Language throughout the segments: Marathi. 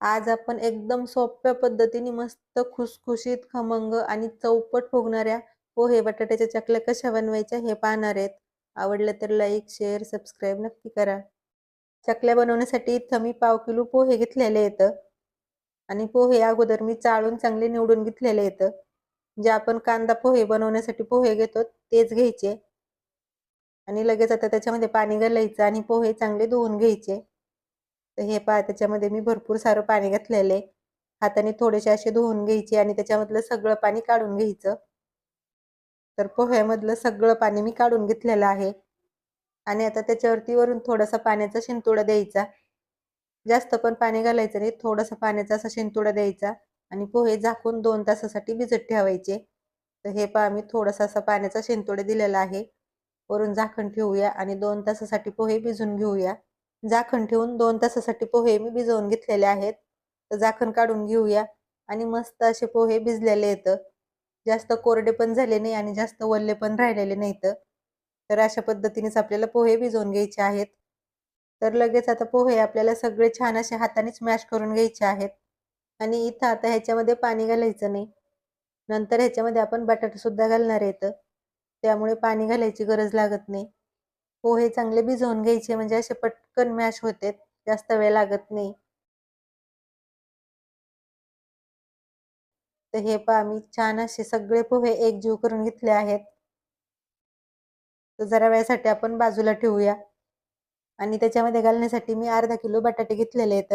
आज आपण एकदम सोप्या पद्धतीने मस्त खुसखुशीत खमंग आणि चौपट फुगणाऱ्या पोहे बटाट्याच्या चकल्या कशा बनवायच्या हे पाहणार आहेत. आवडलं तर लाईक शेअर सबस्क्राईब नक्की करा. चकल्या बनवण्यासाठी इथं मी पाव किलो पोहे घेतलेले येतं आणि पोहे अगोदर मी चाळून चांगले निवडून घेतलेले येतं जे आपण कांदा पोहे बनवण्यासाठी पोहे घेतो तेच घ्यायचे. आणि लगेच आता त्याच्यामध्ये पाणी घालायचं आणि पोहे चांगले धुवून घ्यायचे. तर हे पहा त्याच्यामध्ये मी भरपूर सारं पाणी घातलेलं आहे. हाताने थोडेसे असे धुवून घ्यायचे आणि त्याच्यामधलं सगळं पाणी काढून घ्यायचं. तर पोह्यामधलं सगळं पाणी मी काढून घेतलेलं आहे. आणि आता त्याच्यावरती वरून थोडासा पाण्याचा शिंतोडा द्यायचा. जास्त पण पाणी घालायचं नाही थोडासा पाण्याचा असा शिंतोडा द्यायचा आणि पोहे झाकून दोन तासासाठी भिजत ठेवायचे. तर हे पहा मी थोडासा असा पाण्याचा शिंतोडा दिलेला आहे. वरून झाकण ठेवूया आणि दोन तासासाठी पोहे भिजून घेऊया. झाकण ठेवून दोन तासासाठी पोहे मी भिजवून घेतलेले आहेत. तर झाकण काढून घेऊया. आणि मस्त असे पोहे भिजलेले आहेत जास्त कोरडे पण झाले नाही आणि जास्त वल्ले पण राहिलेले नाहीत. तर अशा पद्धतीनेच आपल्याला पोहे भिजवून घ्यायचे आहेत. तर लगेच आता पोहे आपल्याला सगळे छान असे हातानेच मॅश करून घ्यायचे आहेत. आणि इथं आता ह्याच्यामध्ये पाणी घालायचं नाही. नंतर ह्याच्यामध्ये आपण बटाटा सुद्धा घालणार आहेत. त्यामुळे पाणी घालायची गरज लागत नाही. हो, पोहे चांगले भिजवून घ्यायचे म्हणजे असे पटकन मॅश होते जास्त वेळ लागत नाही. तर हे पहा मी छान असे सगळे पोहे एकजीव करून घेतले आहेत. तर जरा वेळासाठी आपण बाजूला ठेवूया. आणि त्याच्यामध्ये घालण्यासाठी मी अर्धा किलो बटाटे घेतलेले आहेत.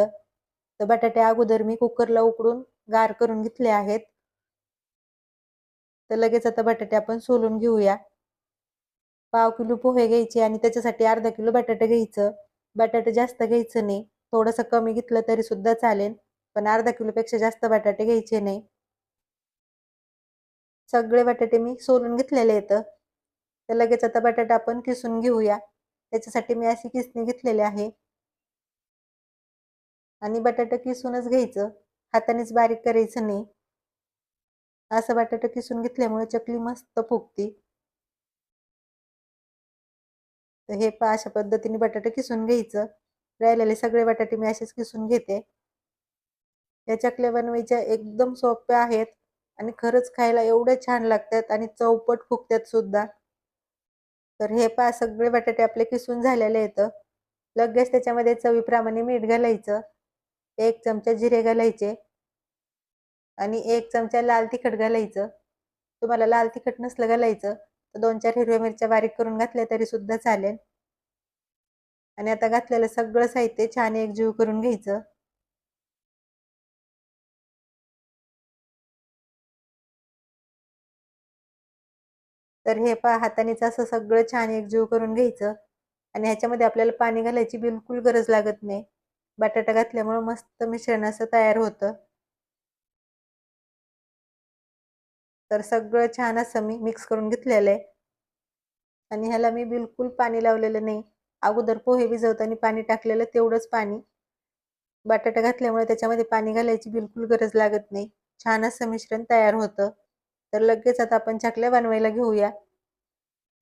तर बटाटे अगोदर मी कुकरला उकडून गार करून घेतले आहेत. तर लगेच आता बटाटे आपण सोलून घेऊया. पाव किलो पोहे घ्यायचे आणि त्याच्यासाठी अर्धा किलो बटाटे घ्यायचं. बटाटे जास्त घ्यायचं नाही. थोडंसं कमी घेतलं तरी सुद्धा चालेल पण अर्धा किलोपेक्षा जास्त बटाटे घ्यायचे नाही. सगळे बटाटे मी सोलून घेतलेले आहेत. तर लगेच आता बटाटा आपण किसून घेऊया. त्याच्यासाठी मी अशी किसणी घेतलेली आहे. आणि बटाटा किसूनच घ्यायचं. हातानेच बारीक करायचं नाही. असं बटाटा किसून घेतल्यामुळे चकली मस्त फुगती. तर हे पा अशा पद्धतीने बटाटे किसून घ्यायचं. राहिलेले सगळे बटाटे मी असेच किसून घेते. या चकल्या बनवायच्या एकदम सोप्या आहेत आणि खरंच खायला एवढे छान लागतात आणि चौपट फुगतात सुद्धा. तर हे पा सगळे बटाटे आपले किसून झालेले आहेत. लगेच त्याच्यामध्ये चवीप्रमाणे मीठ घालायचं. एक चमचा जिरे घालायचे. आणि एक चमचा लाल तिखट घालायचं. तुम्हाला लाल तिखट नसलं घालायचं. दोन चार हिरव्या मिरच्या बारीक करून घातल्या तरी सुद्धा चालेल. आणि आता घातलेलं सगळं साहित्य छान एकजीव करून घ्यायचं. तर हे पहा हातानेच असं सगळं छान एकजीव करून घ्यायचं. आणि ह्याच्यामध्ये आपल्याला पाणी घालायची बिलकुल गरज लागत नाही. बटाटा घातल्यामुळं मस्त मिश्रण असं तयार होतं. तर सगळं छान असं मी मिक्स करून घेतलेलं आहे. आणि ह्याला मी बिलकुल पाणी लावलेलं नाही. अगोदर पोहे भिजवताना पाणी टाकलेलं तेवढंच पाणी. बटाटा घातल्यामुळे त्याच्यामध्ये पाणी घालायची बिलकुल गरज लागत नाही. छान असं मिश्रण तयार होतं. तर लगेच आता आपण चकल्या बनवायला घेऊया.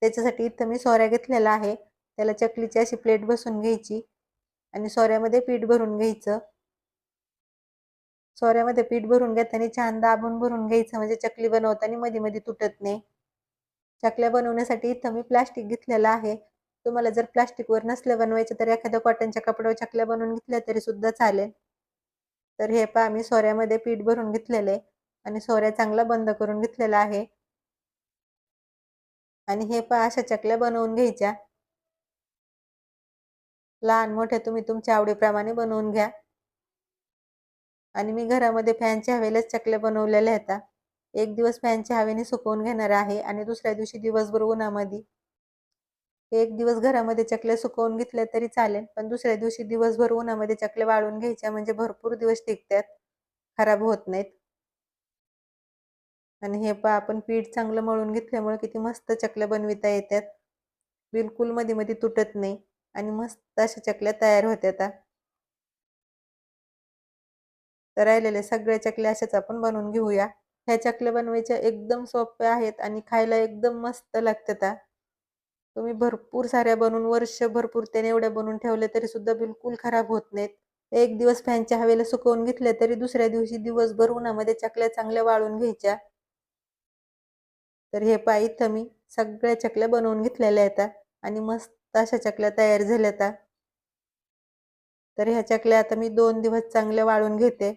त्याच्यासाठी इथं मी सोऱ्या घेतलेला आहे. त्याला चकलीची अशी प्लेट बसून घ्यायची. आणि सोऱ्यामध्ये पीठ भरून घ्यायचं. सोऱ्यामध्ये पीठ भरून घेताना छान दाबून भरून घ्यायचं. म्हणजे चकली बनवताना मध्ये मध्ये तुटत नाही. चकल्या बनवण्यासाठी इथं मी प्लास्टिक घेतलेलं आहे. तुम्हाला जर प्लास्टिकवर नसल्या बनवायचं तर एखाद्या कॉटनच्या कपड्यावर चकल्या बनवून घेतल्या तरी सुद्धा चालेल. तर हे पहा मी सोऱ्यामध्ये पीठ भरून घेतलेलं आहे आणि सोऱ्या चांगला बंद करून घेतलेला आहे. आणि हे पहा अशा चकल्या बनवून घ्यायच्या. लहान मोठ्या तुम्ही तुमच्या आवडीप्रमाणे बनवून घ्या. आणि मी घरामध्ये फॅनच्या हवेलाच चकल्या बनवलेल्या आहेत. एक दिवस फॅनच्या हवेने सुकवून घेणार आहे आणि दुसऱ्या दिवशी दिवसभर उन्हामध्ये. एक दिवस घरामध्ये चकल्या सुकवून घेतल्या तरी चालेल पण दुसऱ्या दिवशी दिवसभर उन्हामध्ये चकल्या वाळून घ्यायच्या म्हणजे भरपूर दिवस टिकतात खराब होत नाहीत. आणि हे पा आपण पीठ चांगलं मळून घेतल्यामुळे किती मस्त चकल्या बनविता येतात. बिलकुलमध्ये मध्ये तुटत नाही आणि मस्त अशा चकल्या तयार होत्यात. तर राहिलेले सगळ्या चकल्या अशाच आपण बनवून घेऊया. ह्या चकल्या बनवायच्या एकदम सोप्या आहेत आणि खायला एकदम मस्त लागतात तुम्ही भरपूर साऱ्या बनवून वर्ष भरपूर त्याने एवढ्या बनवून ठेवल्या तरी सुद्धा बिलकुल खराब होत नाहीत. एक दिवस फॅनच्या हवेला सुकवून घेतल्या तरी दुसऱ्या दिवशी दिवसभर उन्हामध्ये चकल्या चांगल्या वाळून घ्यायच्या. तर हे पाय इथं मी सगळ्या चकल्या बनवून घेतलेल्या आहेत आणि मस्त अशा चकल्या तयार झाल्या तर ह्या चकल्या आता मी दोन दिवस चांगल्या वाळून घेते.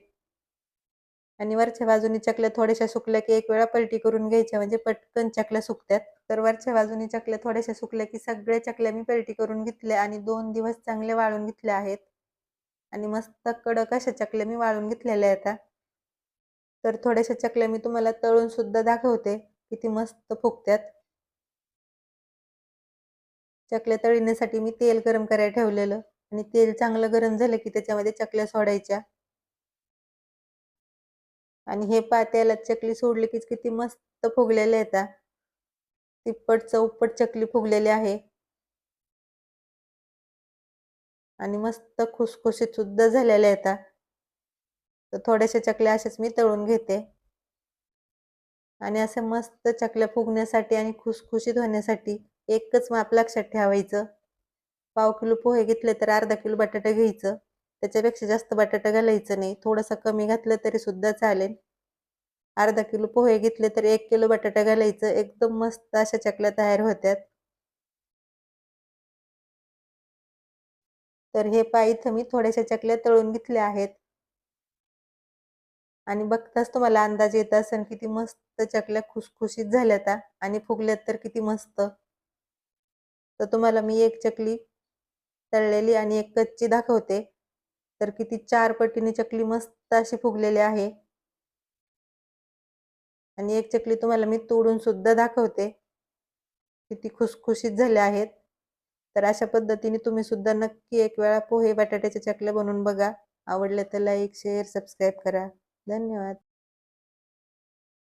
आणि वरच्या बाजूनी चकल्या थोड्याशा सुकल्या की एक वेळा पलटी करून घ्यायच्या म्हणजे पटकन चकल्या सुकतात. तर वरच्या बाजूनी चकल्या थोड्याशा सुकल्या की सगळ्या चकल्या मी पलटी करून घेतल्या आणि दोन दिवस चांगले वाळून घेतल्या आहेत. आणि मस्त कडक अशा चकल्या मी वाळून घेतलेल्या आहेत तर थोड्याशा चकल्या मी तुम्हाला तळून सुद्धा दाखवते किती मस्त फुगत्यात चकल्या तळण्यासाठी मी तेल गरम करायला ठेवलेलं आणि तेल चांगलं गरम झालं की त्याच्यामध्ये चकल्या सोडायच्या. आणि हे पा त्याला चकली सोडली की किती मस्त फुगलेल्या येतात तिप्पट चौपट चकली फुगलेली आहे. आणि मस्त खुसखुशीत सुद्धा झालेल्या येतात तर थोड्याशा चकल्या अशाच मी तळून घेते. आणि असं मस्त चकल्या फुगण्यासाठी आणि खुसखुशीत होण्यासाठी एकच माप लक्षात ठेवायचं. पाव किलो पोहे घेतले तर अर्धा किलो बटाटा घ्यायचं. त्याच्यापेक्षा जास्त बटाटा घालायचं नाही. थोडंसं कमी घातलं तरी सुद्धा चालेल. अर्धा किलो पोहे घेतले तर एक किलो बटाटा घालायचं. एकदम मस्त अशा चकल्या तयार होत्यात. तर हे पाय इथं मी थोड्याशा चकल्या तळून घेतल्या आहेत. आणि बघताच तुम्हाला अंदाज येत असेल किती मस्त चकल्या खुसखुशीत झाल्यात आणि फुगल्यात तर किती मस्त. तर तुम्हाला मी एक चकली तळलेली आणि एक कच्ची दाखवते. तर किती चार पटीने चकली मस्त अशी फुगलेली आहे. आणि एक चकली तुम्हाला मी तोडून सुद्धा दाखवते. किती खुसखुशीत झाल्या आहेत. तर अशा पद्धतीने तुम्ही सुद्धा नक्की एक वेळा पोहे बटाट्याच्या चकल्या बनवून बघा. आवडले तर लाईक शेअर सबस्क्राईब करा. धन्यवाद.